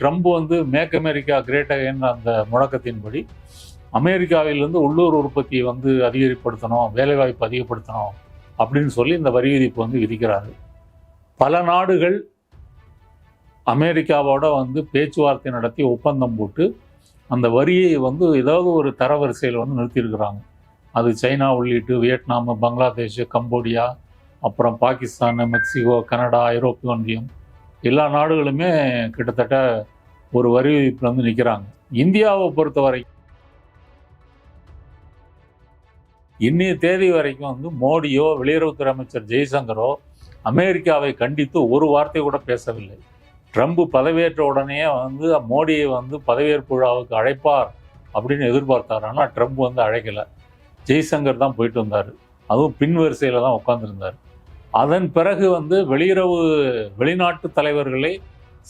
Trump வந்து make America great again அந்த முழக்கத்தின்படி அமெரிக்காவிலிருந்து உள்ளூர் உற்பத்தியை வந்து அதிகரிப்படுத்தணும் வேலைவாய்ப்பு அதிகப்படுத்தணும் அப்படின்னு சொல்லி இந்த வரி விதிப்பு வந்து விதிக்கிறாரு. பல நாடுகள் அமெரிக்காவோட வந்து பேச்சுவார்த்தை நடத்தி ஒப்பந்தம் போட்டு அந்த வரியை வந்து ஏதாவது ஒரு தரவரிசையில் வந்து நிறுத்தியிருக்கிறாங்க. அது சைனா உள்ளிட்டு வியட்நாம் பங்களாதேஷ் கம்போடியா அப்புறம் பாகிஸ்தான் மெக்சிகோ கனடா ஐரோப்பிய ஒன்றியம் எல்லா நாடுகளுமே கிட்டத்தட்ட ஒரு வரி விதிப்பில் வந்து நிற்கிறாங்க இந்தியாவை பொறுத்தவரை இன்னைய தேதி வரைக்கும் வந்து மோடியோ வெளியுறவுத்துறை அமைச்சர் ஜெய்சங்கரோ அமெரிக்காவை கண்டித்து ஒரு வார்த்தை கூட பேசவில்லை. ட்ரம்ப் பதவியேற்ற உடனே வந்து மோடியை வந்து பதவியேற்பு விழாவுக்கு அழைப்பார் அப்படின்னு எதிர்பார்த்தார். ஆனால் ட்ரம்ப் வந்து அழைக்கலை. ஜெய்சங்கர் தான் போயிட்டு வந்தார். அதுவும் பின் வரிசையில் தான் உட்காந்துருந்தார் அதன் பிறகு வந்து வெளியுறவு வெளிநாட்டு தலைவர்களை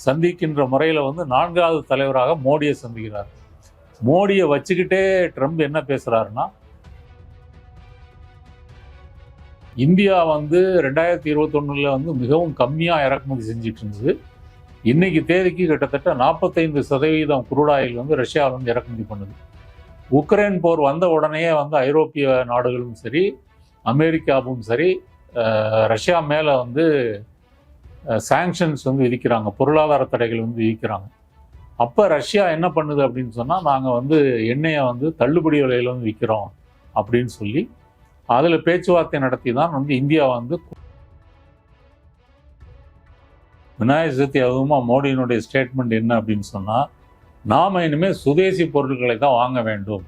சந்திக்கின்ற முறையில் வந்து நான்காவது தலைவராக மோடியை சந்திக்கிறார். மோடியை வச்சுக்கிட்டே ட்ரம்ப் என்ன பேசுகிறாருன்னா இந்தியா வந்து ரெண்டாயிரத்தி இருபத்தொன்னுல வந்து மிகவும் கம்மியாக இறக்குமதி செஞ்சிட்டு இருந்தது. இன்னைக்கு தேதிக்கு கிட்டத்தட்ட நாற்பத்தைந்து சதவீதம் குரூடாயில் வந்து ரஷ்யாவில் வந்து இறக்குமதி பண்ணுது. உக்ரைன் போர் வந்த உடனே வந்து ஐரோப்பிய நாடுகளும் சரி அமெரிக்காவும் சரி ரஷ்யா மேலே வந்து சாங்ஷன்ஸ் வந்து விதிக்கிறாங்க. பொருளாதார தடைகள் வந்து விதிக்கிறாங்க. அப்போ ரஷ்யா என்ன பண்ணுது அப்படின்னு சொன்னால் நாங்கள் வந்து எண்ணெயை வந்து தள்ளுபடி விலையில் வந்து விற்கிறோம் அப்படின்னு சொல்லி அதில் பேச்சுவார்த்தை நடத்தி தான் வந்து இந்தியா வந்து விநாயகர் சதுர்த்தி அதுவுமாக மோடியினுடைய ஸ்டேட்மெண்ட் என்ன அப்படின்னு சொன்னால் நாம் இனிமேல் சுதேசி பொருட்களை தான் வாங்க வேண்டும்.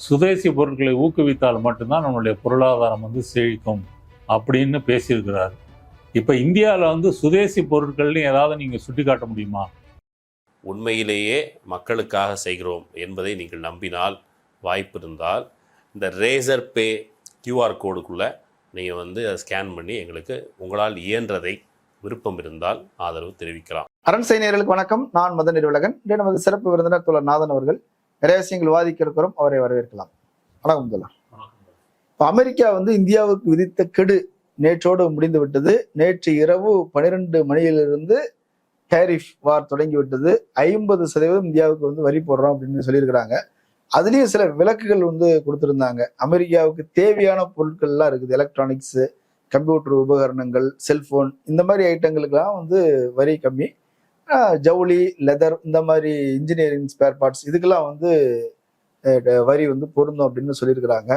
சுதேசி பொருட்களை ஊக்குவித்தால் மட்டும்தான் நம்மளுடைய பொருளாதாரம் வந்து செழிக்கும். அப்படின்னு பேசியிருக்கிறார். இப்போ இந்தியாவில் வந்து சுதேசி பொருட்கள்னு ஏதாவது நீங்கள் சுட்டி காட்ட முடியுமா? உண்மையிலேயே மக்களுக்காக செய்கிறோம் என்பதை நீங்கள் நம்பினால் வாய்ப்பு இருந்தால் இந்த ரேசர் பே கியூஆர் கோடுக்குள்ளே நீங்கள் வந்து அதை ஸ்கேன் பண்ணி எங்களுக்கு உங்களால் இயன்றதை விருப்பம் இருந்தால் ஆதரவு தெரிவிக்கலாம். அரண் நேயர்களுக்கு வணக்கம். நான் மதன் நிறுவலகன் இன்று நமது சிறப்பு விருந்தினர் தோழர் நாதன் அவர்கள் நிறைய விஷயங்கள் விவாதிக்க இருக்கிறோம். அவரை வரவேற்கலாம். வணக்கம் தோழர். அமெரிக்கா வந்து இந்தியாவுக்கு விதித்த கெடு நேற்றோடு முடிந்து விட்டது நேற்று இரவு பனிரெண்டு மணியிலிருந்து டேரிஃப் வார் தொடங்கி விட்டது ஐம்பது சதவீதம் இந்தியாவுக்கு வந்து வரி போடுறோம் அப்படின்னு சொல்லியிருக்கிறாங்க. அதுலேயும் சில விலக்குகள் வந்து கொடுத்துருந்தாங்க. அமெரிக்காவுக்கு தேவையான பொருட்கள்லாம் இருக்குது. எலக்ட்ரானிக்ஸு கம்ப்யூட்டர் உபகரணங்கள் செல்ஃபோன் இந்த மாதிரி ஐட்டங்களுக்கெல்லாம் வந்து வரி கம்மி. ஜவுளி லெதர் இந்த மாதிரி இன்ஜினியரிங் ஸ்பேர் பார்ட்ஸ் இதுக்கெல்லாம் வந்து வரி வந்து பொருந்தும் அப்படின்னு சொல்லியிருக்கிறாங்க.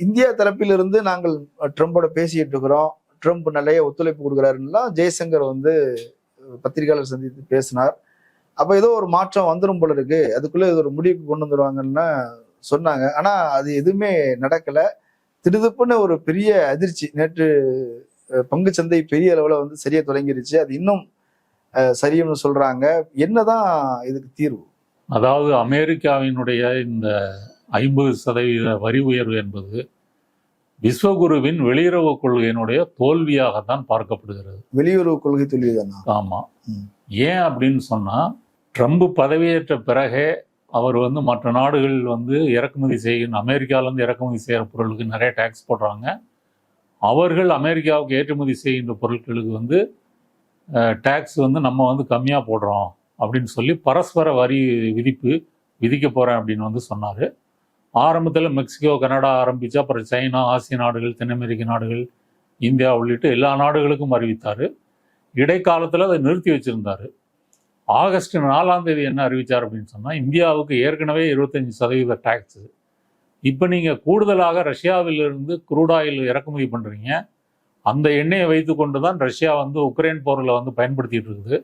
இந்தியா தரப்பிலிருந்து நாங்கள் ட்ரம்போட பேசிட்டு இருக்கிறோம். ட்ரம்ப் நிறைய ஒத்துழைப்பு கொடுக்குறாருலாம் ஜெய்சங்கர் வந்து பத்திரிகையாளர் சந்தித்து பேசினார். அப்போ ஏதோ ஒரு மாற்றம் வந்துடும் போல இருக்கு. அதுக்குள்ளே இது ஒரு முடிவுக்கு கொண்டு வந்துடுவாங்கன்னு சொன்னாங்க. ஆனால் அது எதுவுமே நடக்கலை. திடுதுப்புன்னு ஒரு பெரிய அதிர்ச்சி. நேற்று அஹ், பங்குச் சந்தை பெரிய அளவில் வந்து சரியா தொடங்கிருச்சு. அது இன்னும் சரியும்னு சொல்றாங்க. என்னதான் இதுக்கு தீர்வு? அதாவது அமெரிக்காவினுடைய இந்த ஐம்பது சதவீத வரி உயர்வு என்பது விஸ்வகுருவின் வெளியுறவு கொள்கையினுடைய தோல்வியாகத்தான் பார்க்கப்படுகிறது. வெளியுறவு கொள்கை தோல்விதானா? ஆமா. ம். ஏன் அப்படின்னு சொன்னா ட்ரம்ப் பதவியேற்ற பிறகே அவர் வந்து மற்ற நாடுகள் வந்து இறக்குமதி செய்கின்ற அமெரிக்காவிலேருந்து இறக்குமதி செய்கிற பொருளுக்கு நிறைய டேக்ஸ் போடுறாங்க. அவர்கள் அமெரிக்காவுக்கு ஏற்றுமதி செய்கின்ற பொருட்களுக்கு வந்து டேக்ஸ் வந்து நம்ம வந்து கம்மியாக போடுறோம் அப்படின்னு சொல்லி பரஸ்பர வரி விதிப்பு விதிக்க போகிறேன் அப்படின்னு வந்து சொன்னார். ஆரம்பத்தில் மெக்சிகோ கனடா ஆரம்பித்து அப்புறம் சைனா ஆசிய நாடுகள் தென் அமெரிக்க நாடுகள் இந்தியா உள்ளிட்ட எல்லா நாடுகளுக்கும் அறிவித்தார். இடைக்காலத்தில் அதை நிறுத்தி வச்சுருந்தார். ஆகஸ்ட் நாலாம் தேதி என்ன அறிவித்தார் அப்படின்னு சொன்னால் இந்தியாவுக்கு ஏற்கனவே இருபத்தஞ்சி சதவீத டேக்ஸு இப்போ நீங்கள் கூடுதலாக ரஷ்யாவிலிருந்து குரூடாயில் இறக்குமதி பண்ணுறீங்க அந்த எண்ணெயை வைத்துக்கொண்டு தான் ரஷ்யா வந்து உக்ரைன் போரில் வந்து பயன்படுத்திகிட்டு இருக்குது.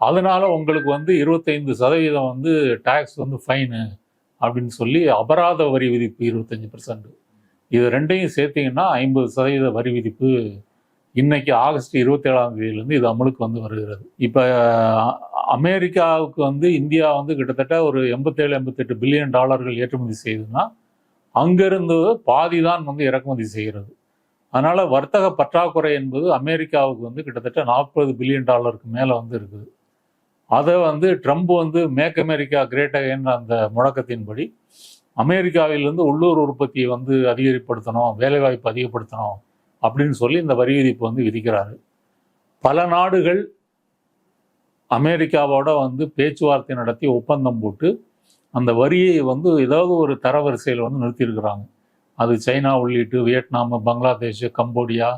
அதனால உங்களுக்கு வந்து இருபத்தைந்து சதவீதம் வந்து டேக்ஸ் வந்து ஃபைனு அப்படின்னு சொல்லி அபராத வரி விதிப்பு இருபத்தஞ்சி பர்சன்ட் இது ரெண்டையும் சேர்த்தீங்கன்னா ஐம்பது சதவீத வரி விதிப்பு இன்னைக்கு ஆகஸ்ட் இருபத்தி ஏழாம் தேதியிலேருந்து இது அமலுக்கு வந்து வருகிறது. இப்போ அமெரிக்காவுக்கு வந்து இந்தியா வந்து கிட்டத்தட்ட ஒரு எண்பத்தேழு எண்பத்தெட்டு பில்லியன் டாலர்கள் ஏற்றுமதி செய்யுதுன்னா அங்கிருந்து பாதி தான் வந்து இறக்குமதி செய்கிறது. அதனால் வர்த்தக பற்றாக்குறை என்பது அமெரிக்காவுக்கு வந்து கிட்டத்தட்ட நாற்பது பில்லியன் டாலருக்கு மேலே வந்து இருக்குது. அதை வந்து ட்ரம்ப் வந்து மேக் அமெரிக்கா கிரேட் அகைன் அந்த முழக்கத்தின்படி அமெரிக்காவிலிருந்து உள்ளூர் உற்பத்தியை வந்து அதிகரிப்படுத்தணும் வேலைவாய்ப்பு அதிகப்படுத்தணும் அப்படின்னு சொல்லி இந்த வரி விதிப்பு வந்து விதிக்கிறாரு. பல நாடுகள் அமெரிக்காவோட வந்து பேச்சுவார்த்தை நடத்தி ஒப்பந்தம் போட்டு அந்த வரியை வந்து ஏதாவது ஒரு தரவரிசையில் வந்து நிறுத்தியிருக்கிறாங்க. அது சைனா உள்ளிட்டு வியட்நாம் பங்களாதேஷ் கம்போடியா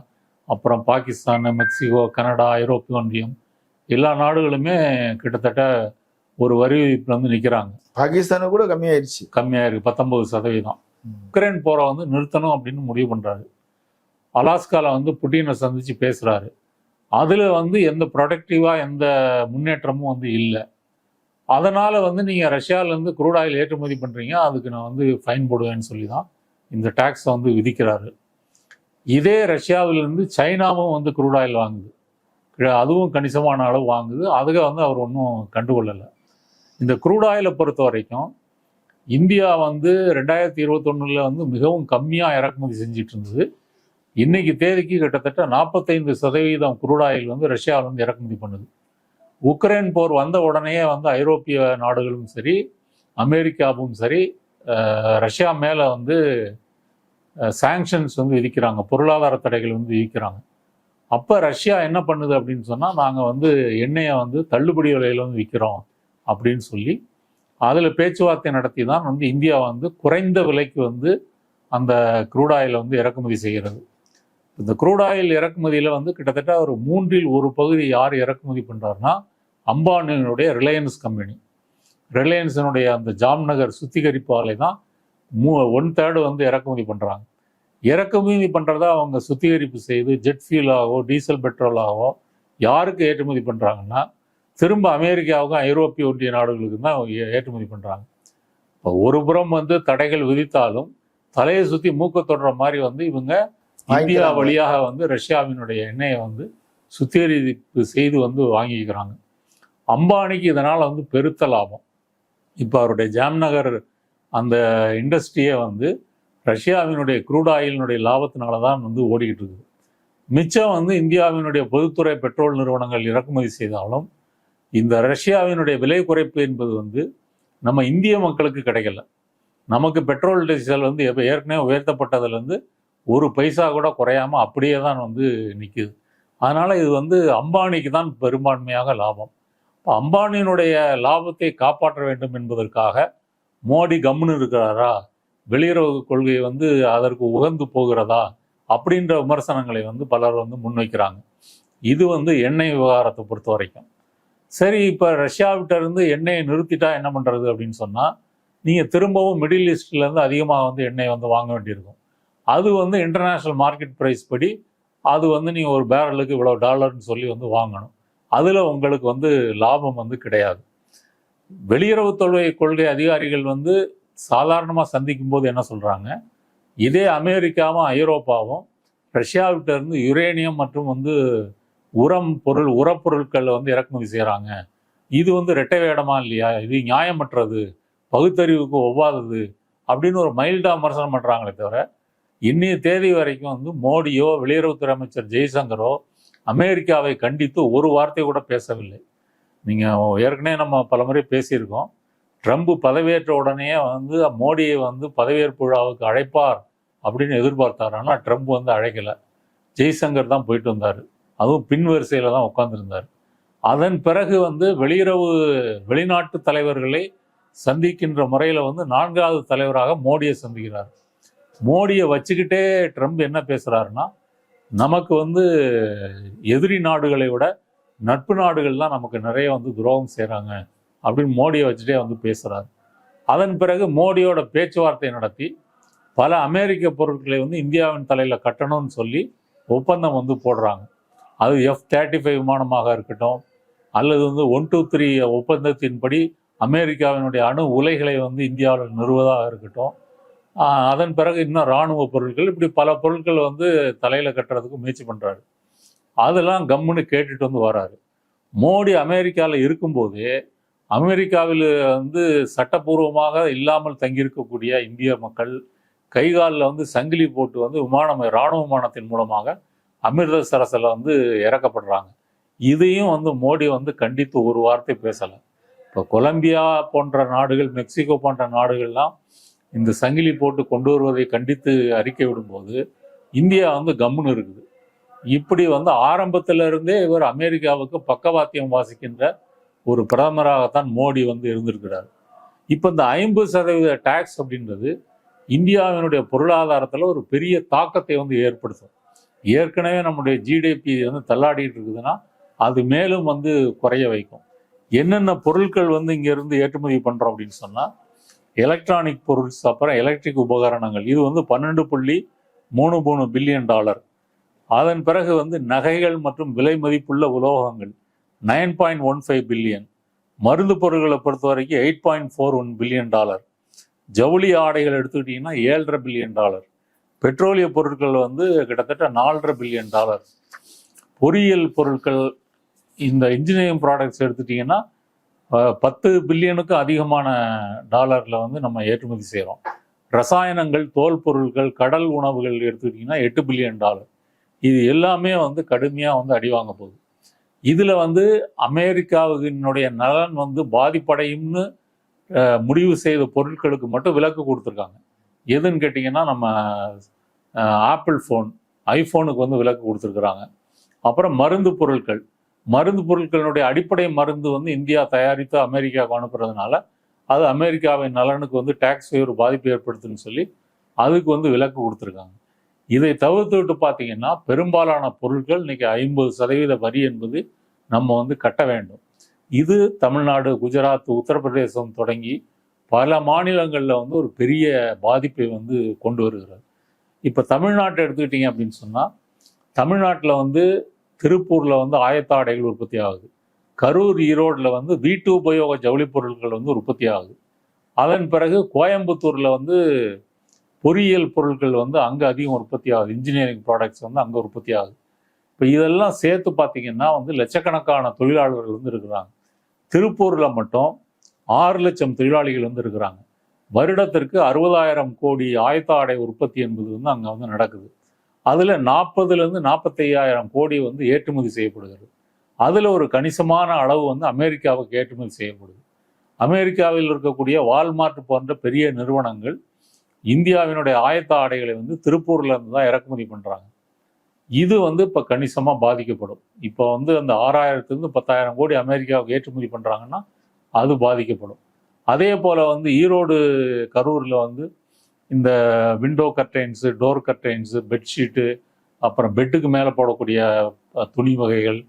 அப்புறம் பாகிஸ்தான் மெக்சிகோ கனடா ஐரோப்பிய ஒன்றியம் எல்லா நாடுகளுமே கிட்டத்தட்ட ஒரு வரி விதிப்புல வந்து நிற்கிறாங்க பாகிஸ்தானு கூட கம்மியாயிருச்சு. கம்மியாக இருக்குது பத்தொம்பது சதவீதம். உக்ரைன் போரை வந்து நிறுத்தணும் அப்படின்னு முடிவு பண்ணுறாரு அலாஸ்கால வந்து புட்டினை சந்திச்சு பேசுகிறாரு அதில் வந்து எந்த ப்ரொடக்டிவாக எந்த முன்னேற்றமும் வந்து இல்லை. அதனால் வந்து நீங்கள் ரஷ்யாவிலேருந்து crude oil ஏற்றுமதி பண்ணுறீங்க அதுக்கு நான் வந்து ஃபைன் போடுவேன்னு சொல்லி தான் இந்த டேக்ஸை வந்து விதிக்கிறாரு. இதே ரஷ்யாவிலேருந்து சைனாவும் வந்து crude oil வாங்குது. அதுவும் கணிசமான அளவு வாங்குது. அதுக வந்து அவர் ஒன்றும் கண்டுகொள்ளலை. இந்த குரூட் ஆயிலை பொறுத்த வரைக்கும் இந்தியா வந்து ரெண்டாயிரத்தி இருபத்தொன்னுல வந்து மிகவும் கம்மியாக இறக்குமதி செஞ்சிட்டு இருந்தது இன்னைக்கு தேதிக்கு கிட்டத்தட்ட நாற்பத்தைந்து சதவீதம் குரூடாயில் வந்து ரஷ்யாவிலேருந்து இறக்குமதி பண்ணுது. உக்ரைன் போர் வந்த உடனே வந்து ஐரோப்பிய நாடுகளும் சரி அமெரிக்காவும் சரி ரஷ்யா மேலே வந்து சாங்ஷன்ஸ் வந்து விதிக்கிறாங்க. பொருளாதார தடைகள் வந்து விதிக்கிறாங்க. அப்போ ரஷ்யா என்ன பண்ணுது அப்படின்னு சொன்னால் நாங்கள் வந்து எண்ணெயை வந்து தள்ளுபடி விலையில் வந்து விற்கிறோம் அப்படின்னு சொல்லி அதில் பேச்சுவார்த்தை நடத்தி தான் வந்து இந்தியா வந்து குறைந்த விலைக்கு வந்து அந்த crude வந்து இறக்குமதி செய்கிறது. இந்த crude இறக்குமதியில் வந்து கிட்டத்தட்ட ஒரு மூன்றில் ஒரு பகுதி யார் இறக்குமதி பண்ணுறாருன்னா அம்பானியினுடைய ரிலையன்ஸ் கம்பெனி. ரிலையன்ஸினுடைய அந்த ஜாம்நகர் சுத்திகரிப்பு ஆலை தான் மூ ஒன் தேர்டு வந்து இறக்குமதி பண்ணுறாங்க இறக்குமதி பண்ணுறதா அவங்க சுத்திகரிப்பு செய்து ஜெட் ஃபியூலாகவோ டீசல் பெட்ரோலாகவோ யாருக்கு ஏற்றுமதி பண்ணுறாங்கன்னா திரும்ப அமெரிக்காவுக்கும் ஐரோப்பிய ஒன்றிய நாடுகளுக்கு தான் ஏற்றுமதி பண்ணுறாங்க இப்போ ஒரு புறம் வந்து தடைகள் விதித்தாலும் தலையை சுற்றி மூக்க தொடுற மாதிரி வந்து இவங்க இந்தியா. வழியாக வந்து ரஷ்யாவினுடைய எண்ணெயை வந்து சுத்திகரிப்பு செய்து வந்து வாங்கிக்கிறாங்க. அம்பானிக்கு இதனால் வந்து பெருத்த லாபம். இப்போ அவருடைய ஜாம்நகர் அந்த இண்டஸ்ட்ரியே வந்து ரஷ்யாவினுடைய க்ரூட் ஆயிலினுடைய லாபத்தினால தான் வந்து ஓடிக்கிட்டு இருக்குது. மிச்சம் வந்து இந்தியாவினுடைய பொதுத்துறை பெட்ரோல் நிறுவனங்கள் இறக்குமதி செய்தாலும் இந்த ரஷ்யாவினுடைய விலை குறைப்பு என்பது வந்து நம்ம இந்திய மக்களுக்கு கிடைக்கல. நமக்கு பெட்ரோல் டீசல் வந்து எப்போ ஏற்கனவே உயர்த்தப்பட்டதுலேருந்து ஒரு பைசா கூட குறையாம அப்படியே தான் வந்து நிற்குது அதனால் இது வந்து அம்பானிக்கு தான் பெரும்பான்மையாக லாபம். இப்போ அம்பானியினுடைய லாபத்தை காப்பாற்ற வேண்டும் என்பதற்காக மோடி கம்முன்னு இருக்கிறாரா? வெளியுறவு கொள்கை வந்து அதற்கு உகந்து போகிறதா அப்படின்ற விமர்சனங்களை வந்து பலர் வந்து முன்வைக்கிறாங்க. இது வந்து எண்ணெய் விவகாரத்தை பொறுத்த வரைக்கும். சரி இப்போ ரஷ்யாவிட்ட இருந்து எண்ணெயை நிறுத்திட்டா என்ன பண்ணுறது அப்படின்னு சொன்னால் நீங்கள் திரும்பவும் மிடில் ஈஸ்ட்லேருந்து அதிகமாக வந்து எண்ணெய் வந்து வாங்க வேண்டியிருக்கும். அது வந்து இன்டர்நேஷ்னல் மார்க்கெட் ப்ரைஸ் படி அது வந்து நீங்கள் ஒரு பேரலுக்கு இவ்வளோ டாலர்னு சொல்லி வந்து வாங்கணும். அதில் உங்களுக்கு வந்து லாபம் வந்து கிடையாது. வெளியுறவுத்துறை கொள்கை அதிகாரிகள் வந்து சாதாரணமாக சந்திக்கும் போது என்ன சொல்கிறாங்க இதே அமெரிக்காவும் ஐரோப்பாவும் ரஷ்யாவிட்ட இருந்து யுரேனியம் மற்றும் வந்து உரம் பொருள் உரப்பொருட்கள் வந்து இறக்குமதி செய்கிறாங்க இது வந்து ரெட்டை வேடமா இல்லையா? இது நியாயமற்றது பகுத்தறிவுக்கு ஒவ்வாதது அப்படின்னு ஒரு மைல்டாக விமர்சனம் பண்ணுறாங்களே தவிர இன்னைய தேதி வரைக்கும் வந்து மோடியோ வெளியுறவுத்துறை அமைச்சர் ஜெய்சங்கரோ அமெரிக்காவை கண்டித்து ஒரு வார்த்தை கூட பேசவில்லை. நீங்கள் ஏற்கனவே நம்ம பலமுறை பேசியிருக்கோம். ட்ரம்ப் பதவியேற்ற உடனே வந்து மோடியை வந்து பதவியேற்பு விழாவுக்கு அழைப்பார் அப்படின்னு எதிர்பார்த்தார். ஆனால் ட்ரம்ப் வந்து அழைக்கலை. ஜெய்சங்கர் தான் போயிட்டு வந்தார். அதுவும் பின் வரிசையில் தான் உட்காந்துருந்தார் அதன் பிறகு வந்து வெளியுறவு வெளிநாட்டு தலைவர்களை சந்திக்கின்ற முறையில் வந்து நான்காவது தலைவராக மோடியை சந்திக்கிறார். மோடியை வச்சுக்கிட்டே ட்ரம்ப் என்ன பேசுகிறாருன்னா நமக்கு வந்து எதிரி நாடுகளை விட நட்பு நாடுகள் தான் நமக்கு நிறைய வந்து துரோகம் செய்கிறாங்க அப்படின்னு மோடியை வச்சுட்டே வந்து பேசுகிறாரு அதன் பிறகு மோடியோட பேச்சுவார்த்தை நடத்தி பல அமெரிக்க பொருட்களை வந்து இந்தியாவின் தலையில் கட்டணும்னு சொல்லி ஒப்பந்தம் வந்து போடுறாங்க. அது எஃப் தேர்ட்டி ஃபைவ் விமானமாக இருக்கட்டும் அல்லது வந்து ஒன் டூ த்ரீ ஒப்பந்தத்தின்படி அமெரிக்காவினுடைய அணு உலைகளை வந்து இந்தியாவில் நிறுவதாக இருக்கட்டும். அதன் பிறகு இன்னும் இராணுவ பொருட்கள் இப்படி பல பொருட்கள் வந்து தலையில் கட்டுறதுக்கு முயற்சி பண்ணுறாரு அதெல்லாம் கம்முன்னு கேட்டுட்டு வந்து வராரு. மோடி அமெரிக்காவில் இருக்கும்போதே அமெரிக்காவில் வந்து சட்டப்பூர்வமாக இல்லாமல் தங்கியிருக்கக்கூடிய இந்திய மக்கள் கைகாலில் வந்து சங்கிலி போட்டு வந்து விமானம் இராணுவ விமானத்தின் மூலமாக அமிர்தசரஸில் வந்து இறக்கப்படுறாங்க. இதையும் வந்து மோடி வந்து கண்டித்து ஒரு வார்த்தை பேசலை. இப்போ கொலம்பியா போன்ற நாடுகள் மெக்சிகோ போன்ற நாடுகள்லாம் இந்த சங்கிலி போட்டு கொண்டு வருவதை கண்டித்து அறிக்கை விடும்போது இந்தியா வந்து கம்முன்னு இருக்குது. இப்படி வந்து ஆரம்பத்திலிருந்தே இவர் அமெரிக்காவுக்கு பக்கவாத்தியம் வாசிக்கின்ற ஒரு பிரதமராகத்தான் மோடி வந்து இருந்திருக்கிறார். இப்போ இந்த ஐம்பது சதவீத டேக்ஸ் அப்படின்றது இந்தியாவினுடைய பொருளாதாரத்தில் ஒரு பெரிய தாக்கத்தை வந்து ஏற்படுத்தும். ஏற்கனவே நம்முடைய ஜிடிபி வந்து தள்ளாடிட்டு இருக்குதுன்னா அது மேலும் வந்து குறைய வைக்கும். என்னென்ன பொருட்கள் வந்து இங்கேருந்து ஏற்றுமதி பண்ணுறோம் அப்படின்னு சொன்னால் எலக்ட்ரானிக் பொருள்ஸ் அப்புறம் எலக்ட்ரிக் உபகரணங்கள். இது வந்து பன்னெண்டு புள்ளி மூணு மூணு பில்லியன் டாலர் அதன் பிறகு வந்து நகைகள் மற்றும் விலை மதிப்புள்ள உலோகங்கள். Nine point one five billion. மருந்து பொருட்களை பொறுத்த வரைக்கும் eight point four one billion dollar. ஜவுளி ஆடைகள் எடுத்துக்கிட்டிங்கன்னா ஏழரை பில்லியன் டாலர். பெட்ரோலிய பொருட்கள் வந்து கிட்டத்தட்ட நாலரை பில்லியன் டாலர். பொறியியல் பொருட்கள் இந்த இன்ஜினியரிங் ப்ராடக்ட்ஸ் எடுத்துட்டிங்கன்னா பத்து பில்லியனுக்கும் அதிகமான டாலரில் வந்து நம்ம ஏற்றுமதி செய்கிறோம் ரசாயனங்கள் தோல் பொருட்கள் கடல் உணவுகள் எடுத்துக்கிட்டிங்கன்னா எட்டு பில்லியன் டாலர். இது எல்லாமே வந்து கடுமையாக வந்து அடி வாங்க போகுது. இதில் வந்து அமெரிக்காவினுடைய நலன் வந்து பாதிப்படையும்னு முடிவு செய்த பொருட்களுக்கு மட்டும் விலக்கு கொடுத்துருக்காங்க. எதுன்னு கேட்டிங்கன்னா நம்ம ஆப்பிள் ஃபோன் ஐஃபோனுக்கு வந்து விலக்கு கொடுத்துருக்குறாங்க. அப்புறம் மருந்து பொருட்கள். மருந்து பொருட்களினுடைய அடிப்படை மருந்து வந்து இந்தியா தயாரித்து அமெரிக்காவுக்கு அனுப்புறதுனால அது அமெரிக்காவின் நலனுக்கு வந்து டேக்ஸ் ஒரு பாதிப்பு ஏற்படுத்துன்னு சொல்லி அதுக்கு வந்து விலக்கு கொடுத்துருக்காங்க. இதை தவிர்த்து விட்டு பார்த்தீங்கன்னா பெரும்பாலான பொருட்கள் இன்னைக்கு ஐம்பது சதவீத வரி என்பது நம்ம வந்து கட்ட வேண்டும். இது தமிழ்நாடு குஜராத் உத்தரப்பிரதேசம் தொடங்கி பல மாநிலங்களில் வந்து ஒரு பெரிய பாதிப்பை வந்து கொண்டு வருகிறது. இப்போ தமிழ்நாட்டை எடுத்துக்கிட்டீங்க அப்படின்னு சொன்னால் தமிழ்நாட்டில் வந்து திருப்பூரில் வந்து ஆயத்தாடைகள் உற்பத்தி ஆகுது. கரூர் ஈரோடில் வந்து வீட்டு உபயோக ஜவுளி பொருட்கள் வந்து உற்பத்தி ஆகுது. அதன் பிறகு கோயம்புத்தூரில் வந்து பொறியியல் பொருட்கள் வந்து அங்கே அதிகம் உற்பத்தி ஆகுது. இன்ஜினியரிங் ப்ராடக்ட்ஸ் வந்து அங்கே உற்பத்தி ஆகுது. இப்போ இதெல்லாம் சேர்த்து பார்த்தீங்கன்னா வந்து லட்சக்கணக்கான தொழிலாளர்கள் வந்து இருக்கிறாங்க. திருப்பூரில் மட்டும் ஆறு லட்சம் தொழிலாளிகள் வந்து இருக்கிறாங்க. வருடத்திற்கு அறுபதாயிரம் கோடி ஆயத்த ஆடை உற்பத்தி என்பது வந்து அங்கே வந்து நடக்குது. அதில் நாற்பதுலேருந்து நாற்பத்தையாயிரம் கோடி வந்து ஏற்றுமதி செய்யப்படுகிறது. அதில் ஒரு கணிசமான அளவு வந்து அமெரிக்காவுக்கு ஏற்றுமதி செய்யப்படுது. அமெரிக்காவில் இருக்கக்கூடிய வால்மார்ட் போன்ற பெரிய நிறுவனங்கள் இந்தியாவினுடைய ஆயத்த ஆடைகளை வந்து திருப்பூர்ல இருந்து தான் இறக்குமதி பண்றாங்க. இது வந்து இப்போ கணிசமாக பாதிக்கப்படும். இப்போ வந்து அந்த ஆறாயிரத்துலேருந்து பத்தாயிரம் கோடி அமெரிக்காவுக்கு ஏற்றுமதி பண்ணுறாங்கன்னா அது பாதிக்கப்படும். அதே போல் வந்து ஈரோடு கரூரில் வந்து இந்த window curtains door curtains bedsheet அப்புறம் பெட்டுக்கு மேலே போடக்கூடிய துணி வகைகள்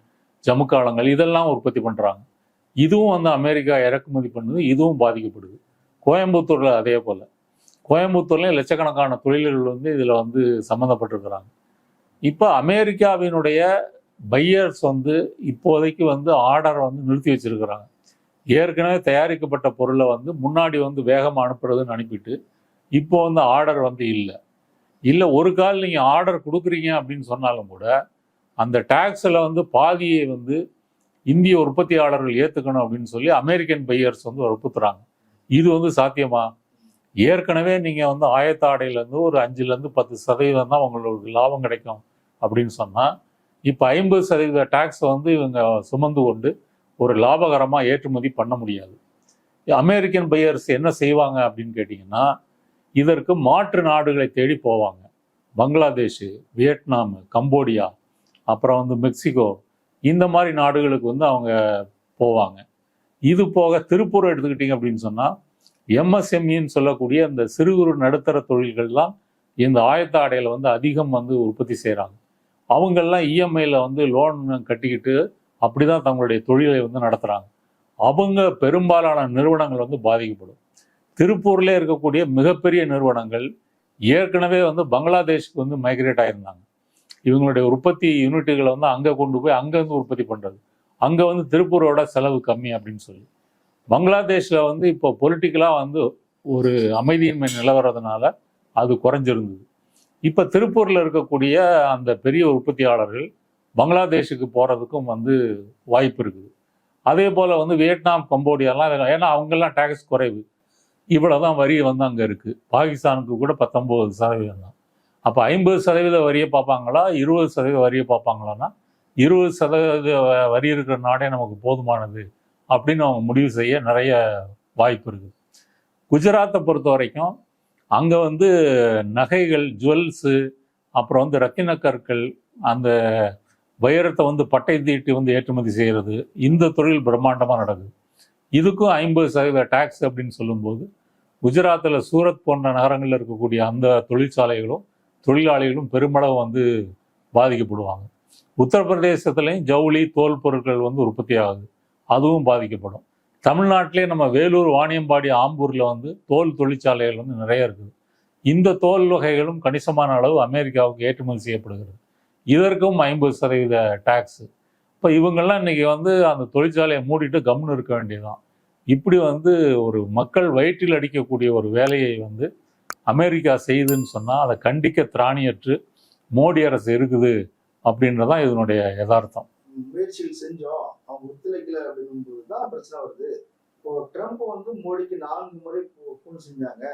ஜமுக்காலங்கள் இதெல்லாம் உற்பத்தி பண்ணுறாங்க இதுவும் வந்து அமெரிக்கா இறக்குமதி பண்ணுது இதுவும் பாதிக்கப்படுது. கோயம்புத்தூரில் அதே போல். கோயம்புத்தூர்லேயும் லட்சக்கணக்கான தொழில்கள் வந்து இதில் வந்து சம்மந்தப்பட்டிருக்கிறாங்க இப்போ அமெரிக்காவினுடைய பையர்ஸ் வந்து இப்போதைக்கு வந்து ஆர்டரை வந்து நிறுத்தி வச்சுருக்கிறாங்க. ஏற்கனவே தயாரிக்கப்பட்ட பொருளை வந்து முன்னாடி வந்து வேகமாக அனுப்புறதுன்னு அனுப்பிட்டு இப்போ வந்து ஆர்டர் வந்து இல்லை. இல்லை ஒரு கால் நீங்கள் ஆர்டர் கொடுக்குறீங்க அப்படின்னு சொன்னாலும் கூட அந்த டேக்ஸில் வந்து பாதியை வந்து இந்திய உற்பத்தியாளர்கள் ஏற்றுக்கணும் அப்படின்னு சொல்லி அமெரிக்கன் பையர்ஸ் வந்து வற்புறுத்துறாங்க இது வந்து சாத்தியமா? ஏற்கனவே நீங்கள் வந்து ஆயத்தாடையிலேருந்து ஒரு அஞ்சுலேருந்து பத்து சதவீதம் தான் உங்களுக்கு லாபம் கிடைக்கும் அப்படின்னு சொன்னால் இப்போ ஐம்பது சதவீத டேக்ஸ் வந்து இவங்க சுமந்து கொண்டு ஒரு லாபகரமாக ஏற்றுமதி பண்ண முடியாது. அமெரிக்கன் பையர்ஸ் என்ன செய்வாங்க அப்படின்னு கேட்டிங்கன்னா இதற்கு மாற்று நாடுகளை தேடி போவாங்க. பங்களாதேஷ் வியட்நாம் கம்போடியா அப்புறம் வந்து மெக்சிகோ இந்த மாதிரி நாடுகளுக்கு வந்து அவங்க போவாங்க. இது போக திருப்பூர் எடுத்துக்கிட்டிங்க அப்படின்னு சொன்னால் எம்எஸ்எம்இன்னு சொல்லக்கூடிய இந்த சிறு குறு நடுத்தர தொழில்கள்லாம் இந்த ஆயத்த ஆடையில் வந்து அதிகம் வந்து உற்பத்தி செய்கிறாங்க அவங்கெல்லாம் இஎம்ஐயில் வந்து லோன் கட்டிக்கிட்டு அப்படி தான் தங்களுடைய தொழிலை வந்து நடத்துகிறாங்க அவங்க பெரும்பாலான நிறுவனங்கள் வந்து பாதிக்கப்படும். திருப்பூர்ல இருக்கக்கூடிய மிகப்பெரிய நிறுவனங்கள் ஏற்கனவே வந்து பங்களாதேஷ்க்கு வந்து மைக்ரேட் ஆயிருந்தாங்க. இவங்களுடைய உற்பத்தி யூனிட்டுகளை வந்து அங்கே கொண்டு போய் அங்கேருந்து உற்பத்தி பண்ணுறது அங்கே வந்து திருப்பூரோட செலவு கம்மி அப்படின்னு சொல்லி. பங்களாதேஷில் வந்து இப்போ பொலிட்டிக்கலாக வந்து ஒரு அமைதியின்மை நிலவரதுனால அது குறைஞ்சிருந்தது. இப்போ திருப்பூரில் இருக்கக்கூடிய அந்த பெரிய உற்பத்தியாளர்கள் பங்களாதேஷுக்கு போகிறதுக்கும் வந்து வாய்ப்பு இருக்குது. அதே போல் வந்து வியட்நாம் கம்போடியாலாம் ஏன்னா அவங்கெல்லாம் டேக்ஸ் குறைவு. இவ்வளோ தான் வரி வந்து அங்கே இருக்குது பாகிஸ்தானுக்கு கூட பத்தொம்போது சதவீதம் தான். அப்போ ஐம்பது சதவீத வரியை பார்ப்பாங்களா? இருபது சதவீத வரியை பார்ப்பாங்களான்னா இருபது சதவீத வரி இருக்கிற நாடே நமக்கு போதுமானது. அப்படின்னு அவங்க முடிவு செய்ய நிறைய வாய்ப்பு இருக்குது குஜராத்தை பொறுத்த வரைக்கும் அங்கே வந்து நகைகள் ஜுவல்ஸு அப்புறம் வந்து ரத்தின கற்கள் அந்த வைரத்தை வந்து பட்டை தீட்டி வந்து ஏற்றுமதி செய்கிறது இந்த தொழில் பிரம்மாண்டமாக நடக்குது. இதுக்கும் ஐம்பது சதவீத டேக்ஸ் அப்படின்னு சொல்லும்போது குஜராத்தில் சூரத் போன்ற நகரங்களில் இருக்கக்கூடிய அந்த தொழிற்சாலைகளும் தொழிலாளிகளும் பெருமளவு வந்து பாதிக்கப்படுவாங்க. உத்தரப்பிரதேசத்துலேயும் ஜவுளி தோல் பொருட்கள் வந்து உற்பத்தி ஆகுது. அதுவும் பாதிக்கப்படும். தமிழ்நாட்டிலே நம்ம வேலூர் வாணியம்பாடி ஆம்பூரில் வந்து தோல் தொழிற்சாலைகள் வந்து நிறைய இருக்குது. இந்த தோல் வகைகளும் கணிசமான அளவு அமெரிக்காவுக்கு ஏற்றுமதி செய்யப்படுகிறது. இதற்கும் ஐம்பது சதவீத டேக்ஸு இப்போ இவங்கெல்லாம் இன்னைக்கு வந்து அந்த தொழிற்சாலையை மூடிட்டு கம்னு இருக்க வேண்டியதுதான். இப்படி வந்து ஒரு மக்கள் வயிற்றில் அடிக்கக்கூடிய ஒரு வேலையை வந்து அமெரிக்கா செய்யுதுன்னு சொன்னால் அதை கண்டிக்க திராணியற்று மோடி அரசு இருக்குது அப்படின்றதான் இதனுடைய யதார்த்தம். முயற்சிகள் செஞ்சோம் அவங்க ஒத்துழைக்கல அப்படிங்கும்போது தான் பிரச்சனை வருது. இப்போ ட்ரம்ப் வந்து மோடிக்கு நான்கு முறை ஃபோன் செஞ்சாங்க.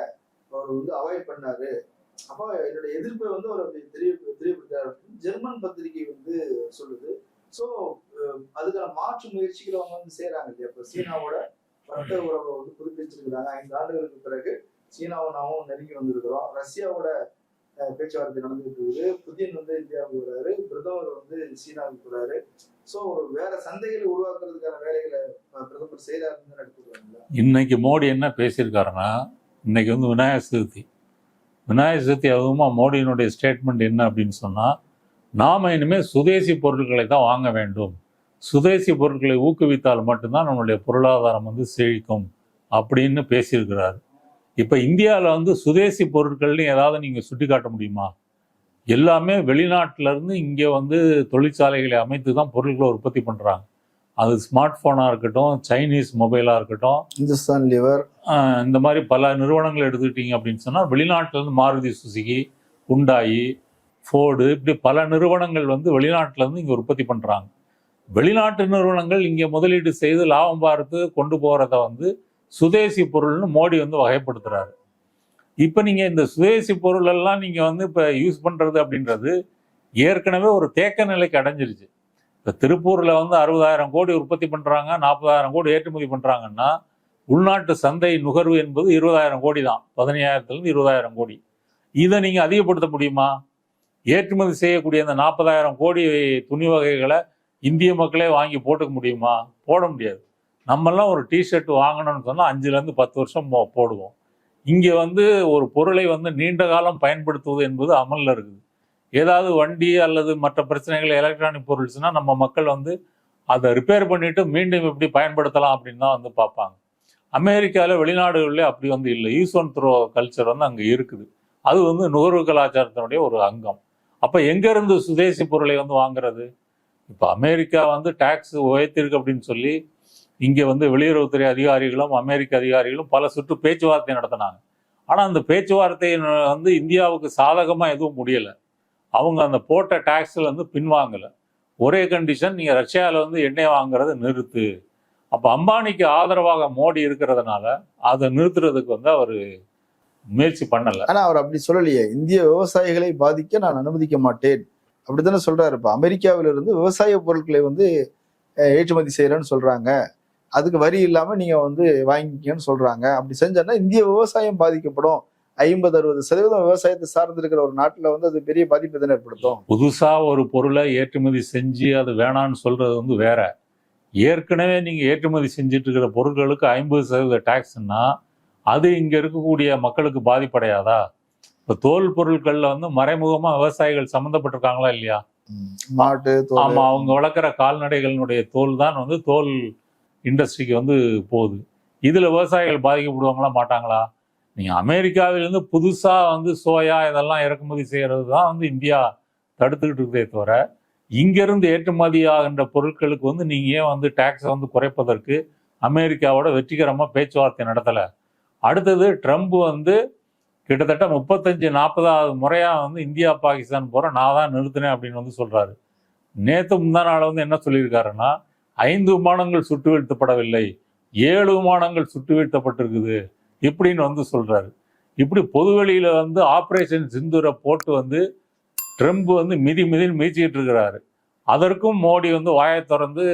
அவர் வந்து அவாய்ட் பண்ணாரு. அப்போ என்னோட எதிர்ப்பை வந்து அவர் அப்படி தெரிய தெரியப்படுத்தாரு அப்படின்னு ஜெர்மன் பத்திரிகை வந்து சொல்லுது. ஸோ அதுக்கான மாற்று முயற்சிகள் அவங்க வந்து செய்யறாங்க இல்லையா? இப்போ சீனாவோட வர்த்தக உறவை வந்து புதுப்பிச்சிருக்கிறாங்க. ஐந்து ஆண்டுகளுக்கு பிறகு சீனாவும் நாமும் நெருங்கி வந்திருக்கிறோம். ரஷ்யாவோட பேச்சுவார்த்தை நடந்துட்டு இருக்குது. புதின் வந்து இந்தியாவுக்கு வர்றாரு பிரதமர் வந்து சீனாவுக்கு வர்றாரு ஸோ ஒரு வேற சந்தைகளை உருவாக்குறதுக்கான வேலைகளை பிரதமர் செய்யறாருன்னு எடுத்துக்கிறாங்களா இன்னைக்கு மோடி என்ன பேசியிருக்காருன்னா இன்னைக்கு வந்து விநாயகர் சதுர்த்தி. விநாயகர் சதுர்த்தி அதுவுமா மோடியினுடைய ஸ்டேட்மெண்ட் என்ன அப்படின்னு சொன்னால் நாம் இனிமேல் சுதேசி பொருட்களை தான் வாங்க வேண்டும். சுதேசி பொருட்களை ஊக்குவித்தால் மட்டும்தான் நம்மளுடைய பொருளாதாரம் வந்து செழிக்கும் அப்படின்னு பேசியிருக்கிறார். இப்போ இந்தியாவில் வந்து சுதேசி பொருட்கள்னு ஏதாவது நீங்கள் சுட்டி காட்ட முடியுமா? எல்லாமே வெளிநாட்டுல இருந்து இங்கே வந்து தொழிற்சாலைகளை அமைத்து தான் பொருட்களை உற்பத்தி பண்ணுறாங்க அது ஸ்மார்ட் ஃபோனாக இருக்கட்டும் சைனீஸ் மொபைலாக இருக்கட்டும் இந்துஸ்தான் லிவர். இந்த மாதிரி பல நிறுவனங்கள் எடுத்துக்கிட்டீங்க அப்படின்னு சொன்னால் வெளிநாட்டிலேருந்து மாருதி சுசுகி குண்டாயி ஃபோர்டு இப்படி பல நிறுவனங்கள் வந்து வெளிநாட்டிலேருந்து இங்கே உற்பத்தி பண்ணுறாங்க வெளிநாட்டு நிறுவனங்கள் இங்கே முதலீடு செய்து லாபம் பார்த்து கொண்டு போகிறத வந்து சுதேசி பொருள்னு மோடி வந்து வகைப்படுத்துறாரு. இப்போ நீங்கள் இந்த சுதேசி பொருளெல்லாம் நீங்கள் வந்து இப்போ யூஸ் பண்ணுறது அப்படின்றது ஏற்கனவே ஒரு தேக்க நிலைக்கு அடைஞ்சிருச்சு. இப்போ திருப்பூரில் வந்து அறுபதாயிரம் கோடி உற்பத்தி பண்ணுறாங்க நாற்பதாயிரம் கோடி ஏற்றுமதி பண்ணுறாங்கன்னா உள்நாட்டு சந்தை நுகர்வு என்பது இருபதாயிரம் கோடி தான். பதினையாயிரத்துலேருந்து இருபதாயிரம் கோடி. இதை நீங்கள் அதிகப்படுத்த முடியுமா? ஏற்றுமதி செய்யக்கூடிய அந்த நாற்பதாயிரம் கோடி துணி வகைகளை இந்திய மக்களே வாங்கி போட்டுக்க முடியுமா? போட முடியாது. நம்மெல்லாம் ஒரு டிஷர்ட் வாங்கணும்னு சொன்னால் அஞ்சுலேருந்து பத்து வருஷம் போடுவோம். இங்கே வந்து ஒரு பொருளை வந்து நீண்ட காலம் பயன்படுத்துவது என்பது அமலில் இருக்குது. ஏதாவது வண்டி அல்லது மற்ற பிரச்சனைகள் எலக்ட்ரானிக் பொருள்ஸ்னால் நம்ம மக்கள் வந்து அதை ரிப்பேர் பண்ணிவிட்டு மீண்டும் எப்படி பயன்படுத்தலாம் அப்படின்னு தான் வந்து பார்ப்பாங்க. அமெரிக்காவில் வெளிநாடுகளில் அப்படி வந்து இல்லை. யூஸ் ஒன் த்ரோ கல்ச்சர் வந்து அங்கே இருக்குது. அது வந்து நுகர்வு கலாச்சாரத்தினுடைய ஒரு அங்கம். அப்போ எங்கேருந்து சுதேசி பொருளை வந்து வாங்குறது? இப்போ அமெரிக்கா வந்து டேக்ஸ் உயர்த்திருக்கு அப்படின்னு சொல்லி இங்கே வந்து வெளியுறவுத்துறை அதிகாரிகளும் அமெரிக்க அதிகாரிகளும் பல சுற்று பேச்சுவார்த்தை நடத்தினாங்க. ஆனால் அந்த பேச்சுவார்த்தை வந்து இந்தியாவுக்கு சாதகமாக எதுவும் முடியலை. அவங்க அந்த போட்ட டேக்ஸில் வந்து பின்வாங்கலை. ஒரே கண்டிஷன் நீங்கள் ரஷ்யாவில் வந்து எண்ணெய் வாங்குறதை நிறுத்து. அப்போ அம்பானிக்கு ஆதரவாக மோடி இருக்கிறதுனால அதை நிறுத்துறதுக்கு வந்து அவர் முயற்சி பண்ணலை. ஆனால் அவர் அப்படி சொல்லலையே. இந்திய விவசாயிகளை பாதிக்க நான் அனுமதிக்க மாட்டேன். அப்படி தானே இப்ப இப்போ அமெரிக்காவிலிருந்து விவசாய பொருட்களை வந்து ஏற்றுமதி செய்கிறேன்னு சொல்கிறாங்க அதுக்கு வரி இல்லாம நீங்க வந்து வாங்கிக்கன்னு சொல்றாங்க. அப்படி செஞ்சோன்னா இந்திய விவசாயம் பாதிக்கப்படும். ஐம்பது அறுபது சதவீதம் விவசாயத்தை சார்ந்து இருக்கிற ஒரு நாட்டுல வந்து அது பெரிய பாதிப்பை தானே ஏற்படுத்தும். புதுசாக ஒரு பொருளை ஏற்றுமதி செஞ்சு அது வேணான்னு சொல்றது வந்து வேற. ஏற்கனவே நீங்கள் ஏற்றுமதி செஞ்சுட்டு இருக்கிற பொருட்களுக்கு ஐம்பது சதவீத டேக்ஸ்னா அது இங்கே இருக்கக்கூடிய மக்களுக்கு பாதிப்படையாதா? இப்போ தோல் பொருட்களில் வந்து மறைமுகமாக விவசாயிகள் சம்மந்தப்பட்டிருக்காங்களா இல்லையா? மாட்டு ஆமாம் அவங்க வளர்க்குற கால்நடைகளினுடைய தோல் தான் வந்து தோல் இண்டஸ்ட்ரிக்கு வந்து போகுது. இதில் விவசாயிகள் பாதிக்கப்படுவாங்களா மாட்டாங்களா? நீங்கள் அமெரிக்காவிலேருந்து புதுசாக வந்து சோயா இதெல்லாம் இறக்குமதி செய்கிறது தான் வந்து இந்தியா தடுத்துக்கிட்டு இருக்கே தவிர இங்கேருந்து ஏற்றுமதி ஆகின்ற பொருட்களுக்கு வந்து நீங்கள் ஏன் வந்து டேக்ஸை வந்து குறைப்பதற்கு அமெரிக்காவோட வெற்றிகரமாக பேச்சுவார்த்தை நடத்தலை? அடுத்தது ட்ரம்ப் வந்து கிட்டத்தட்ட முப்பத்தஞ்சு நாற்பதாவது முறையாக வந்து இந்தியா பாகிஸ்தான் போகிற நான் தான் நிறுத்தினேன் அப்படின்னு வந்து சொல்கிறாரு நேற்று முந்தா நாள் வந்து என்ன சொல்லியிருக்காருன்னா ஐந்து விமானங்கள் சுட்டு வீழ்த்தப்படவில்லை. ஏழு விமானங்கள் சுட்டு வீழ்த்தப்பட்டிருக்குது இப்படின்னு வந்து சொல்கிறாரு இப்படி பொதுவெளியில் வந்து ஆப்ரேஷன் சிந்துரை போட்டு வந்து ட்ரம்ப் வந்து மிதி மிதின்னு மிதிச்சிக்கிட்டு இருக்கிறாரு. அதற்கும் மோடி வந்து வாயை திறந்து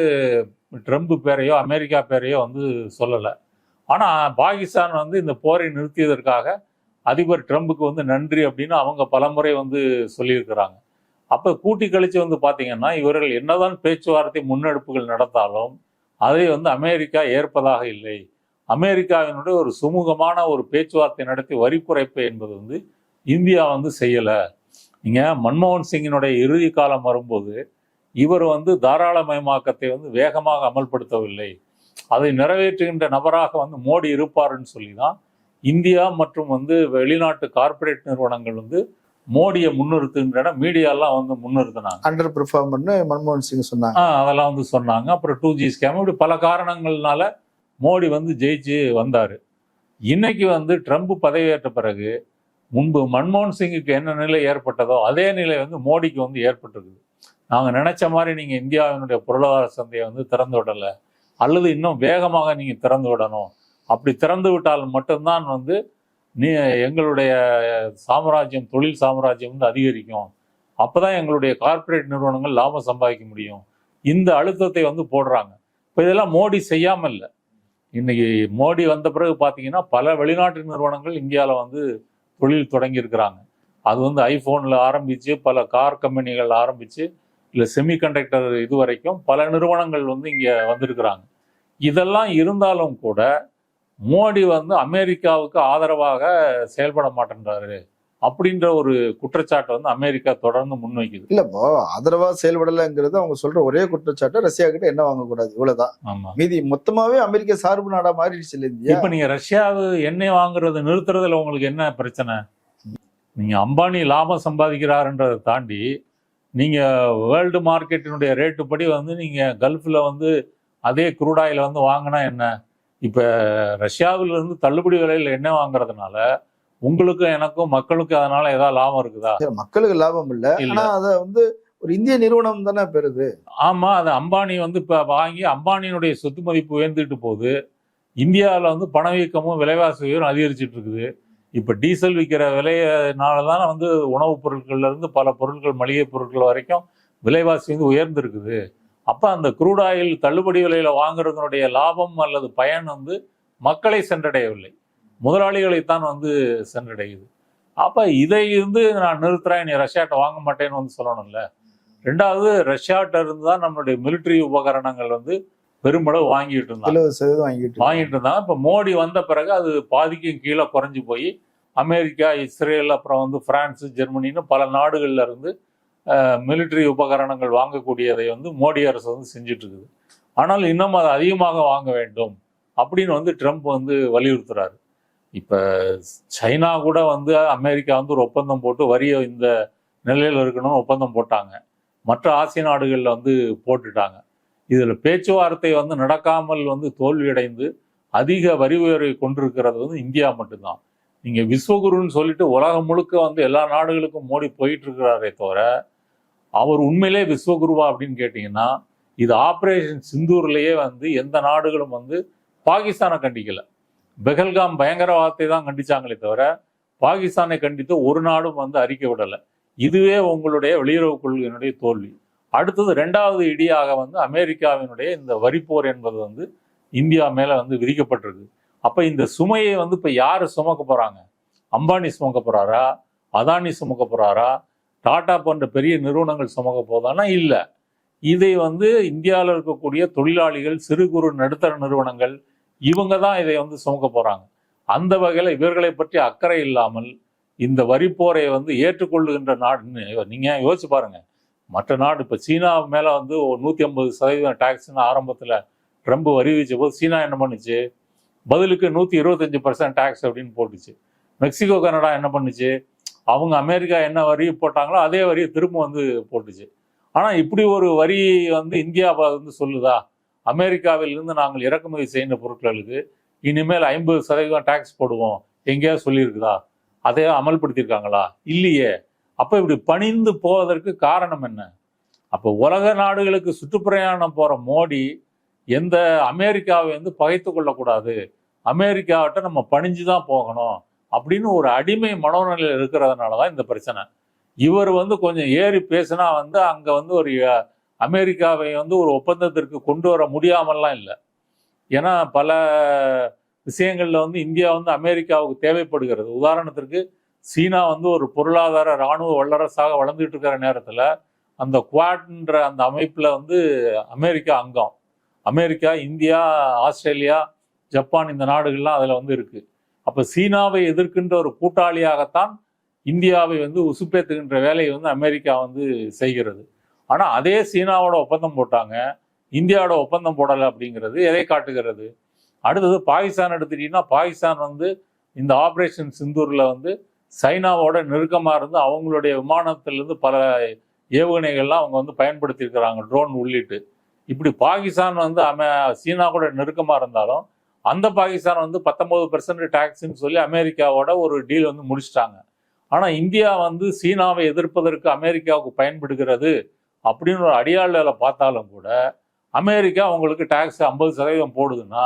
ட்ரம்ப் பேரையோ அமெரிக்கா பேரையோ வந்து சொல்லலை. ஆனால் பாகிஸ்தான் வந்து இந்த போரை நிறுத்தியதற்காக அதிபர் ட்ரம்புக்கு வந்து நன்றி அப்படின்னு அவங்க பலமுறை வந்து சொல்லியிருக்கிறாங்க. அப்போ கூட்டி கழிச்சு வந்து பார்த்தீங்கன்னா இவர்கள் என்னதான் பேச்சுவார்த்தை முன்னெடுப்புகள் நடத்தாலும் அதை வந்து அமெரிக்கா ஏற்பதாக இல்லை. அமெரிக்காவினுடைய ஒரு சுமூகமான ஒரு பேச்சுவார்த்தை நடத்தி வரி குறைப்பு என்பது வந்து இந்தியா வந்து செய்யலை. நீங்கள் மன்மோகன் சிங்கினுடைய இறுதி காலம் வரும்போது இவர் வந்து தாராளமயமாக்கத்தை வந்து வேகமாக அமல்படுத்தவில்லை. அதை நிறைவேற்றுகின்ற நபராக வந்து மோடி இருப்பாருன்னு சொல்லி தான் இந்தியா மற்றும் வந்து வெளிநாட்டு கார்ப்பரேட் நிறுவனங்கள் வந்து மோடியை முன்னிறுத்துகின்றன மீடியாலாம் வந்து முன்னிறுத்தினாங்க. அண்டர் பெர்ஃபார்மர்னு மன்மோகன் சிங் சொன்னாங்க. அதெல்லாம் வந்து சொன்னாங்க. அப்புறம் டூ ஜி ஸ்கேம் இப்படி பல காரணங்கள்னால மோடி வந்து ஜெயிச்சு வந்தார். இன்னைக்கு வந்து ட்ரம்ப் பதவியேற்ற பிறகு முன்பு மன்மோகன் சிங்குக்கு என்ன நிலை ஏற்பட்டதோ அதே நிலை வந்து மோடிக்கு வந்து ஏற்பட்டிருக்குது. நாங்கள் நினைச்ச மாதிரி நீங்கள் இந்தியாவினுடைய பொருளாதார சந்தையை வந்து திறந்து விடலை. அல்லது இன்னும் வேகமாக நீங்கள் திறந்து விடணும். அப்படி திறந்து விட்டால் மட்டும்தான் வந்து நீ எங்களுடைய சாம்ராஜ்யம் தொழில் சாம்ராஜ்யம் வந்து அதிகரிக்கும். அப்போ தான் எங்களுடைய கார்ப்பரேட் நிறுவனங்கள் லாபம் சம்பாதிக்க முடியும். இந்த அழுத்தத்தை வந்து போடுறாங்க. இப்போ இதெல்லாம் மோடி செய்யாமல் இல்லை இன்னைக்கு மோடி வந்த பிறகு பார்த்தீங்கன்னா பல வெளிநாட்டு நிறுவனங்கள் இந்தியாவில் வந்து தொழில் தொடங்கியிருக்கிறாங்க. அது வந்து ஐஃபோனில் ஆரம்பித்து பல கார் கம்பெனிகள் ஆரம்பித்து இல்லை செமிகண்டக்டர் இது வரைக்கும் பல நிறுவனங்கள் வந்து இங்கே வந்திருக்கிறாங்க. இதெல்லாம் இருந்தாலும் கூட மோடி வந்து அமெரிக்காவுக்கு ஆதரவாக செயல்பட மாட்டேன்றாரு அப்படின்ற ஒரு குற்றச்சாட்டை வந்து அமெரிக்கா தொடர்ந்து முன்வைக்குது. இல்ல இப்போ ஆதரவா செயல்படலைங்கிறது அவங்க சொல்ற ஒரே குற்றச்சாட்டு ரஷ்யா கிட்ட என்ன வாங்கக்கூடாது இவ்வளவுதான். மீதி மொத்தமாவே அமெரிக்க சார்பு நாடா மாறிடுச்சு இல்ல இப்ப நீங்க ரஷ்யாவு எண்ணெய் வாங்குறது நிறுத்துறதுல உங்களுக்கு என்ன பிரச்சனை? நீங்க அம்பானி லாபம் சம்பாதிக்கிறாருன்றதை தாண்டி நீங்க வேர்ல்டு மார்க்கெட்டினுடைய ரேட்டு படி வந்து நீங்க கல்ஃப்ல வந்து அதே oil வந்து வாங்கினா என்ன? இப்ப ரஷ்யாவில இருந்து தள்ளுபடி விலையில எண்ணெய் வாங்குறதுனால உங்களுக்கும் எனக்கும் மக்களுக்கும் அதனால ஏதாவது லாபம் இருக்குதா? மக்களுக்கு லாபம் இல்ல. ஆனா அத வந்து ஒரு இந்திய நிறுவனம் தானே பெறுது. ஆமா அது அம்பானி வந்து இப்ப வாங்கி அம்பானியினுடைய சொத்து மதிப்பு உயர்ந்துட்டு போகுது. இந்தியாவில் வந்து பணவீக்கமும் விலைவாசி உயரும் அதிகரிச்சிட்டு இருக்குது. இப்ப டீசல் விற்கிற விலையினால தான் வந்து உணவுப் பொருட்கள்ல இருந்து பல பொருட்கள் மளிகை பொருட்கள் வரைக்கும் விலைவாசி வந்து உயர்ந்திருக்குது. அப்ப அந்த crude oil தள்ளுபடி விலையில வாங்குறதனுடைய லாபம் அல்லது பயன் வந்து மக்களை சென்றடையவில்லை. முதலாளிகளைத்தான் வந்து சென்றடையுது. அப்ப இதை இருந்து நான் நிறுத்துறேன் நீ ரஷ்யாட்ட வாங்க மாட்டேன்னு வந்து சொல்லணும்ல. ரெண்டாவது ரஷ்யாட்ட இருந்து தான் நம்மளுடைய மிலிட்டரி உபகரணங்கள் வந்து பெருமளவு வாங்கிட்டு இருந்தாங்க. வாங்கிட்டு வாங்கிட்டு இருந்தாங்க. இப்போ மோடி வந்த பிறகு அது பாதிக்கும் கீழே குறைஞ்சு போய் அமெரிக்கா இஸ்ரேல் அப்புறம் வந்து பிரான்ஸ் ஜெர்மனின்னு பல நாடுகள்ல இருந்து மிலிட்டரி உபகரணங்கள் வாங்கக்கூடியதை வந்து மோடி அரசு வந்து செஞ்சிட்ருக்குது. ஆனால் இன்னும் அதை அதிகமாக வாங்க வேண்டும் அப்படின்னு வந்து ட்ரம்ப் வந்து வலியுறுத்துறாரு. இப்போ சைனா கூட வந்து அமெரிக்கா வந்து ஒரு ஒப்பந்தம் போட்டு வரியை இந்த நிலையில் இருக்கணும்னு ஒப்பந்தம் போட்டாங்க. மற்ற ஆசிய நாடுகளில் வந்து போட்டுட்டாங்க. இதில் பேச்சுவார்த்தை வந்து நடக்காமல் வந்து தோல்வியடைந்து அதிக வரி உயர்வை கொண்டிருக்கிறது வந்து இந்தியா மட்டும்தான். நீங்கள் விஸ்வகுருன்னு சொல்லிட்டு உலகம் முழுக்க வந்து எல்லா நாடுகளுக்கும் மோடி போயிட்டு இருக்கிறாரே தவிர அவர் உண்மையிலே விஸ்வகுருவா அப்படின்னு கேட்டிங்கன்னா இது ஆப்ரேஷன் சிந்தூர்லயே வந்து எந்த நாடுகளும் வந்து பாகிஸ்தானை கண்டிக்கல. பெஹல்காம் பயங்கரவாதத்தை தான் கண்டிச்சாங்களே தவிர பாகிஸ்தானை கண்டித்து ஒரு நாடும் வந்து அறிக்கை விடலை. இதுவே உங்களுடைய வெளியுறவு கொள்கையினுடைய தோல்வி. அடுத்தது ரெண்டாவது இடியாக வந்து அமெரிக்காவினுடைய இந்த வரிப்போர் என்பது வந்து இந்தியா மேல வந்து விதிக்கப்பட்டிருக்கு. அப்ப இந்த சுமையை வந்து இப்போ யாரு சுமக்க போறாங்க? அம்பானி சுமக்க போறாரா? அதானி சுமக்க போறாரா? டாடா போன்ற பெரிய நிறுவனங்கள் சுமக்க போதானா? இல்லை. இதை வந்து இந்தியாவில் இருக்கக்கூடிய தொழிலாளிகள் சிறு குறு நடுத்தர நிறுவனங்கள் இவங்க தான் இதை வந்து சுமக்க போகிறாங்க அந்த வகையில் இவர்களை பற்றி அக்கறை இல்லாமல் இந்த வரிப்போரை வந்து ஏற்றுக்கொள்ளுகின்ற நாடுன்னு நீங்கள் யோசிச்சு பாருங்கள் மற்ற நாடு இப்போ சீனா மேலே வந்து ஒரு நூற்றி ஐம்பது சதவீதம் டேக்ஸ்னு ஆரம்பத்தில் ட்ரம்ப் வரி விதிச்ச போது சீனா என்ன பண்ணுச்சு? பதிலுக்கு நூற்றி இருபத்தஞ்சி பர்சன்ட் டேக்ஸ் அப்படின்னு போட்டுச்சு. மெக்சிகோ கனடா என்ன பண்ணுச்சு? அவங்க அமெரிக்கா என்ன வரி போட்டாங்களோ அதே வரியை திரும்ப வந்து போட்டுச்சு. ஆனால் இப்படி ஒரு வரி வந்து இந்தியா வந்து சொல்லுதா? அமெரிக்காவிலிருந்து நாங்கள் இறக்குமதி செய்கின்ற பொருட்களுக்கு இனிமேல் ஐம்பது சதவீதம் டேக்ஸ் போடுவோம். எங்கேயாவது சொல்லியிருக்குதா? அதை அமல்படுத்தியிருக்காங்களா? இல்லையே. அப்போ இப்படி பணிந்து போவதற்கு காரணம் என்ன? அப்போ உலக நாடுகளுக்கு சுற்றுப்பிரயாணம் போகிற மோடி எந்த அமெரிக்காவை வந்து பகைத்து கொள்ளக்கூடாது. அமெரிக்காவிட்ட நம்ம பணிஞ்சு தான் போகணும். அப்படின்னு ஒரு அடிமை மனோநிலையில் இருக்கிறதுனால தான் இந்த பிரச்சனை. இவர் வந்து கொஞ்சம் ஏறி பேசினா வந்து அங்கே வந்து ஒரு அமெரிக்காவை வந்து ஒரு ஒப்பந்தத்திற்கு கொண்டு வர முடியாமல்லாம் இல்லை. ஏன்னா பல விஷயங்களில் வந்து இந்தியா வந்து அமெரிக்காவுக்கு தேவைப்படுகிறது. உதாரணத்திற்கு சீனா வந்து ஒரு பொருளாதார இராணுவ வல்லரசாக வளர்ந்துட்டு இருக்கிற நேரத்தில் அந்த குவாட்ன்ற அந்த அமைப்பில் வந்து அமெரிக்கா அங்கம். அமெரிக்கா இந்தியா ஆஸ்திரேலியா ஜப்பான் இந்த நாடுகள்லாம் அதில் வந்து இருக்குது அப்போ சீனாவை எதிர்க்கின்ற ஒரு கூட்டாளியாகத்தான் இந்தியாவை வந்து உசுப்பேத்துகின்ற வேலையை வந்து அமெரிக்கா வந்து செய்கிறது. ஆனால் அதே சீனாவோட ஒப்பந்தம் போட்டாங்க. இந்தியாவோட ஒப்பந்தம் போடலை அப்படிங்கிறது எதை காட்டுகிறது? அடுத்தது பாகிஸ்தான் எடுத்துட்டீங்கன்னா பாகிஸ்தான் வந்து இந்த ஆப்ரேஷன் சிந்தூரில் வந்து சைனாவோட நெருக்கமாக இருந்து அவங்களுடைய விமானத்திலிருந்து பல ஏவுகணைகள்லாம் அவங்க வந்து பயன்படுத்தியிருக்கிறாங்க ட்ரோன் உள்ளிட்டு. இப்படி பாகிஸ்தான் வந்து அமெ சீனா கூட நெருக்கமாக இருந்தாலும் அந்த பாகிஸ்தான் வந்து பத்தொன்பது பெர்சன்ட் டேக்ஸ்ன்னு சொல்லி அமெரிக்காவோட ஒரு டீல் வந்து முடிச்சிட்டாங்க. ஆனால் இந்தியா வந்து சீனாவை எதிர்ப்பதற்கு அமெரிக்காவுக்கு பயன்படுகிறது அப்படின்னு ஒரு அடியாளில் பார்த்தாலும் கூட அமெரிக்கா உங்களுக்கு டேக்ஸ் ஐம்பது சதவீதம் போடுதுன்னா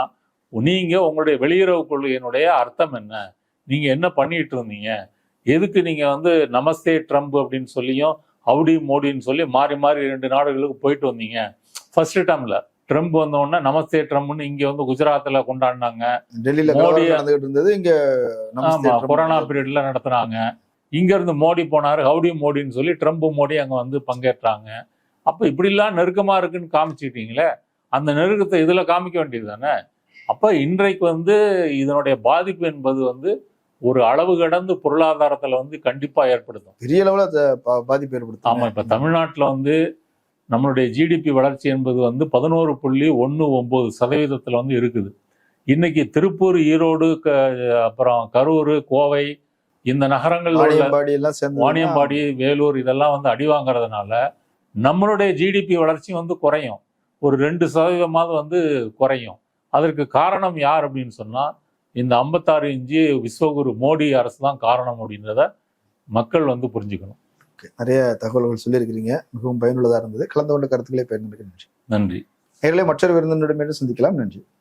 நீங்கள் உங்களுடைய வெளியுறவு கொள்கையினுடைய அர்த்தம் என்ன? நீங்கள் என்ன பண்ணிட்டு இருந்தீங்க? எதுக்கு நீங்கள் வந்து நமஸ்தே ட்ரம்ப் அப்படின்னு சொல்லியும் ஹவுடி மோடின்னு சொல்லி மாறி மாறி ரெண்டு நாடுகளுக்கு போயிட்டு வந்தீங்க? ஃபர்ஸ்ட் டைமில் ட்ரம்ப் வந்த உடனே நமஸ்தே ட்ரம்ப்னு இங்க வந்து குஜராத்ல கொண்டாடினாங்க. டெல்லியில மோடி- இருந்தது இங்க ஆமா கொரோனா பீரியட்ல நடத்துனாங்க. இங்க இருந்து மோடி போனாரு ஹவுடி மோடின்னு சொல்லி ட்ரம்ப் மோடி அங்க வந்து பங்கேற்றாங்க. அப்ப இப்படிலாம் நெருக்கமா இருக்குன்னு காமிச்சிட்டீங்களே அந்த நெருக்கத்தை இதுல காமிக்க வேண்டியது தானே அப்ப இன்றைக்கு வந்து இதனுடைய பாதிப்பு என்பது வந்து ஒரு அளவு கடந்து பொருளாதாரத்துல வந்து கண்டிப்பா ஏற்படுத்தும். பெரிய அளவுல பாதிப்பு ஆமா ஏற்படுத்தும் இப்ப தமிழ்நாட்டுல வந்து நம்மளுடைய ஜிடிபி வளர்ச்சி என்பது வந்து பதினோரு புள்ளி ஒன்று ஒன்பது சதவீதத்துல வந்து இருக்குது. இன்னைக்கு திருப்பூர் ஈரோடு க- அப்புறம் கரூர் கோவை இந்த நகரங்கள்ல வாணியம்பாடி வேலூர் இதெல்லாம் வந்து அடி வாங்குறதுனால நம்மளுடைய ஜிடிபி வளர்ச்சி வந்து குறையும். ஒரு ரெண்டு சதவீதமாவது வந்து குறையும். அதற்கு காரணம் யார் அப்படின்னு சொன்னா இந்த ஐம்பத்தாறு இன்ச்சு விஸ்வகுரு மோடி அரசு தான் காரணம் அப்படின்றத மக்கள் வந்து புரிஞ்சுக்கணும். நிறைய தகவல்கள் சொல்லியிருக்கிறீங்க. மிகவும் பயனுள்ளதா இருந்தது. கலந்து கொண்ட கருத்துக்களை பயன்படுத்த நன்றி. நன்றி. நேர்களை மற்றொரு விருந்தினரிடம் சந்திக்கலாம். நன்றி.